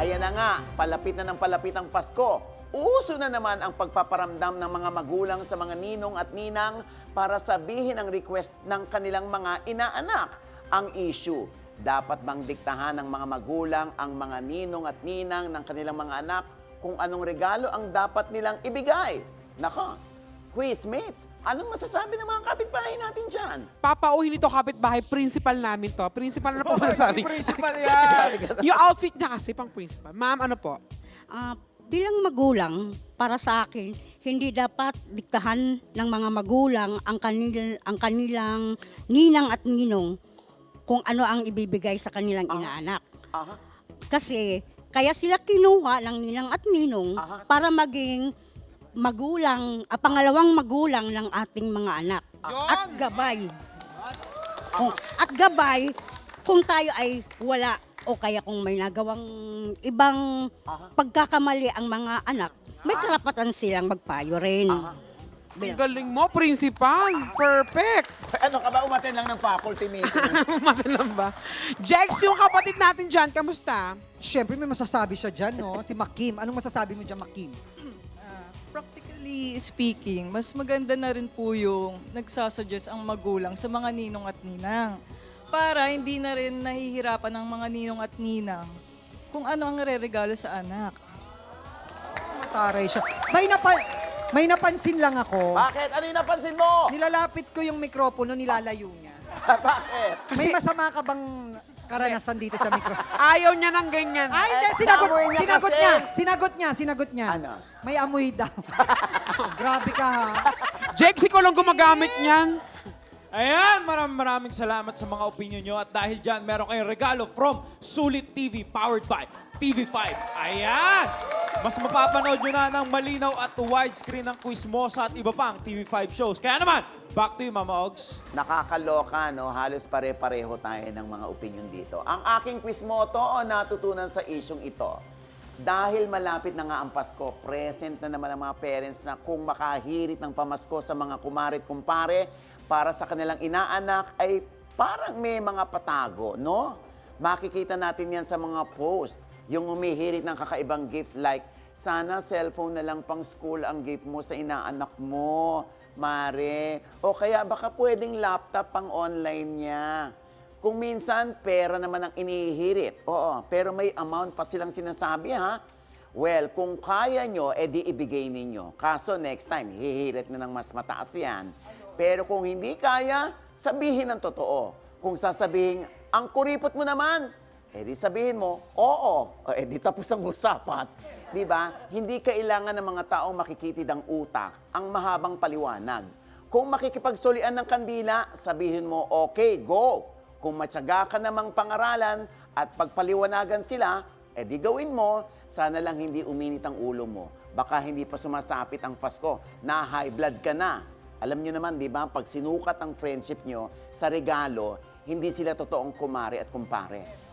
Ayan na nga, palapit na ng palapit ang Pasko. Uso na naman ang pagpaparamdam ng mga magulang sa mga ninong at ninang para sabihin ang request ng kanilang mga inaanak. Ang issue, dapat bang diktahan ng mga magulang ang mga ninong at ninang ng kanilang mga anak kung anong regalo ang dapat nilang ibigay? Nako, quizmates, anong masasabi ng mga kapitbahay natin dyan? Papauhin ito kapitbahay, principal namin to. Principal na po masasabi. Principal yan. Yung outfit niya kasi pang principal. Ma'am, ano po? Ah, bilang magulang, para sa akin, hindi dapat diktahan ng mga magulang ang, kanil, ang kanilang ninang at ninong kung ano ang ibibigay sa kanilang inaanak. Aha. Kasi kaya sila kinuha ng ninang at ninong Aha. para maging magulang, ah, pangalawang magulang ng ating mga anak. At gabay. Kung- at gabay kung tayo ay wala o kaya kung may nagawang ibang pagkakamali ang mga anak, may karapatan silang magpayo rin. Aha. Ang galing mo, principal. Perfect. Ano ka ba, umaten lang ng faculty meeting? Mata lang ba? Jex, yung kapatid natin dyan, kamusta? Siyempre may masasabi siya dyan, no? Si Makim. Anong masasabi mo dyan, Makim? Practically speaking, mas maganda na rin po yung nagsasuggest ang magulang sa mga ninong at ninang. Para hindi na rin nahihirapan ng mga ninong at ninang kung ano ang re-regalo sa anak. Mataray siya. May, napa may napansin lang ako. Bakit? Ano yung napansin mo? Nilalapit ko yung mikropono, nilalayo niya. Bakit? may masama ka bang karanasan dito sa mikropono? Ayaw niya ng ganyan. Ay, Eh, hindi, sinagot, naamoy niya sinagot kasi. niya, sinagot niya, sinagot niya. Ano? May amoy daw. Grabe ka ha. Jex, ikaw lang gumagamit niyan. Ayan, maraming maraming salamat sa mga opinion nyo. At dahil dyan, meron kayong regalo from Sulit TV powered by TV5. Ayan! Mas mapapanood nyo na ng malinaw at widescreen ng Quizmosa at iba pang TV5 shows. Kaya naman, back to you, Mama Ogs. Nakakaloka, no? Halos pare-pareho tayo ng mga opinion dito. Ang aking quiz motto o natutunan sa isyong ito, dahil malapit na nga ang Pasko, present na naman ang mga parents na kung makahirit ng pamasko sa mga kumarit kumpare para sa kanilang inaanak ay parang may mga patago, no? Makikita natin yan sa mga post. Yung umihirit ng kakaibang gift like, sana cellphone na lang pang school ang gift mo sa inaanak mo, Mare. O kaya baka pwedeng laptop pang online niya. Kung minsan, pera naman ang inihirit. Oo, pero may amount pa silang sinasabi, ha? Well, kung kaya nyo, edi ibigay ninyo. Kaso next time, hihirit na ng mas mataas yan. Pero kung hindi kaya, sabihin ang totoo. Kung sasabihin, ang kuripot mo naman, edi sabihin mo, oo. O, edi tapos ang usapan. Di ba? Hindi kailangan ng mga taong makikitid ang utak, ang mahabang paliwanag. Kung makikipagsolian ng kandila, sabihin mo, okay, go. Kung matyaga ka namang pangaralan at pagpaliwanagan sila, eh di gawin mo, sana lang hindi uminit ang ulo mo. Baka hindi pa sumasapit ang Pasko, na high blood ka na. Alam nyo naman, di ba, pag sinukat ang friendship nyo sa regalo, hindi sila totoong kumare at kumpare.